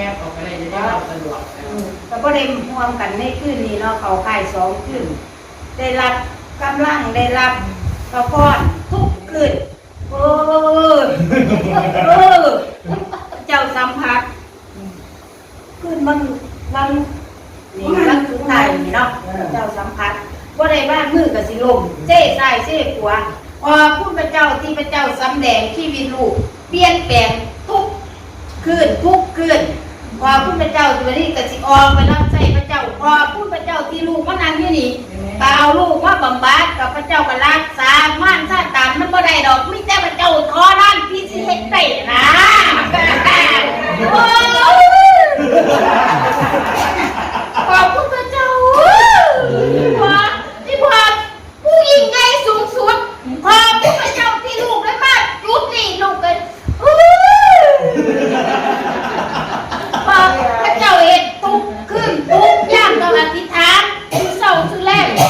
ม่เปิดแม่ออกอะไรจะได้เราสะดวกอืมก็บ่ได้ร่วมกันในคืนนี้เนาะเขาค่ายสองคืนได้รับกำลังได้รับพระพรทุกคืนโอ้ยเออเจ้าสัมผัสคืนมันวันนี่วันสุดท้ายนี่เนาะเจ้าสัมผัสบ่ได้บ้านมือกับสิลมเจ้ซ้ายเจ้ขวาขอบคุณพระเจ้าที่พระเจ้าสำแดงชีวิตลูกเปลี่ยนแปลงทุกคืนทุกคืน พอพูดพระเจ้าตัวนี้ก็สิออกไปรับใช้พระเจ้าพอพูดพระเจ้าที่ลูกมานั่งอยู่นี่ก็เอาลูกมาบำบัดกับพระเจ้าก็รักษาม่านซาตานมันบ่ได้ดอกมิแต่พระเจ้าทอนั่นพี่สิเฮ็ดได้นะโอ้ยขอบคุณพระเจ้าพอที่พอผู้ยิ่งใหญ่สูงสุดขอบคุณพระเจ้าที่ลูกได้มาจุดนี้ลูกกันอู้ พอพระเจ้าเห็นทุกขึ้นทุกย่างต้องอธิษฐานสุเศร้าสุแรงอ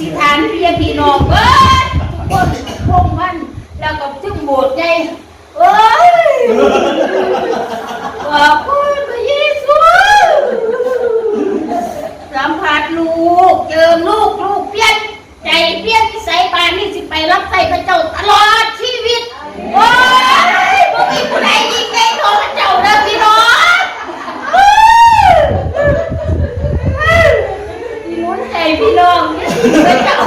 ธิษฐา่น้องเอ้ยทุกคนพงมัน แล้วก็ถึงโบสถ์ใหญ่เอ้ยขอบคุณพระเยซูสัมผัสลูกเจิมลูกลูกเปลี่ยนใจเปลี่ยนนิสัยปานนี้สิไปรับใส่พระเจ้าตลอดชีวิตโอ้ยบ่มีผู้ใดยิงใหญ่เท่าพระเจ้าเด้อพี่น้องพี่ลุ้นใจพี่น้องพระเจ้า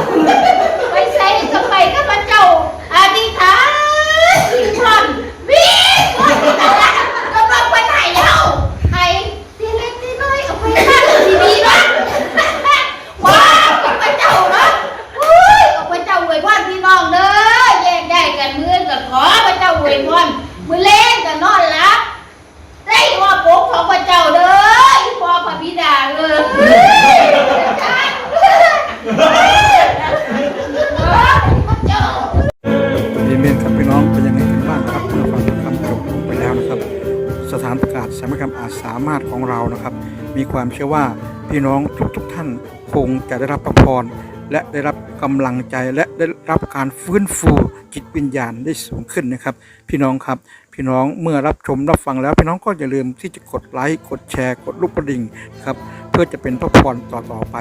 สามัคคีอาจสามารถของเรานะครับ มีความเชื่อว่าพี่น้องทุกๆทท่านคงจะได้รับพระพรและได้รับกำลังใจและได้รับการฟื้นฟูจิตวิญญาณได้สูงขึ้นนะครับ พี่น้องครับ พี่น้องเมื่อรับชมรับฟังแล้ว พี่น้องก็อย่าลืมที่จะกดไลค์กดแชร์ กดลูกกระดิ่งครับเพื่อจะเป็นพระพรต่อๆไป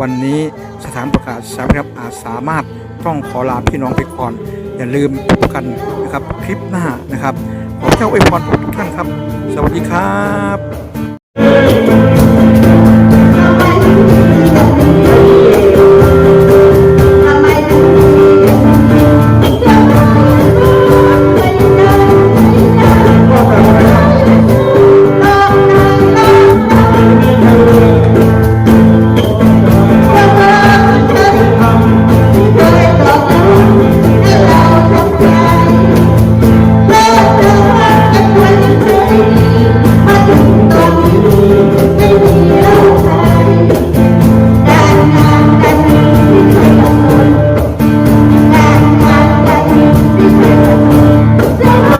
วันนี้สถานประกาศสามัคคีอาจสามารถต้องขอลาพี่น้องไปก่อนอย่าลืมพบกันนะครับคลิปหน้านะครับ ขอเจ้าอวยพรทุกท่านครับ สวัสดีครับ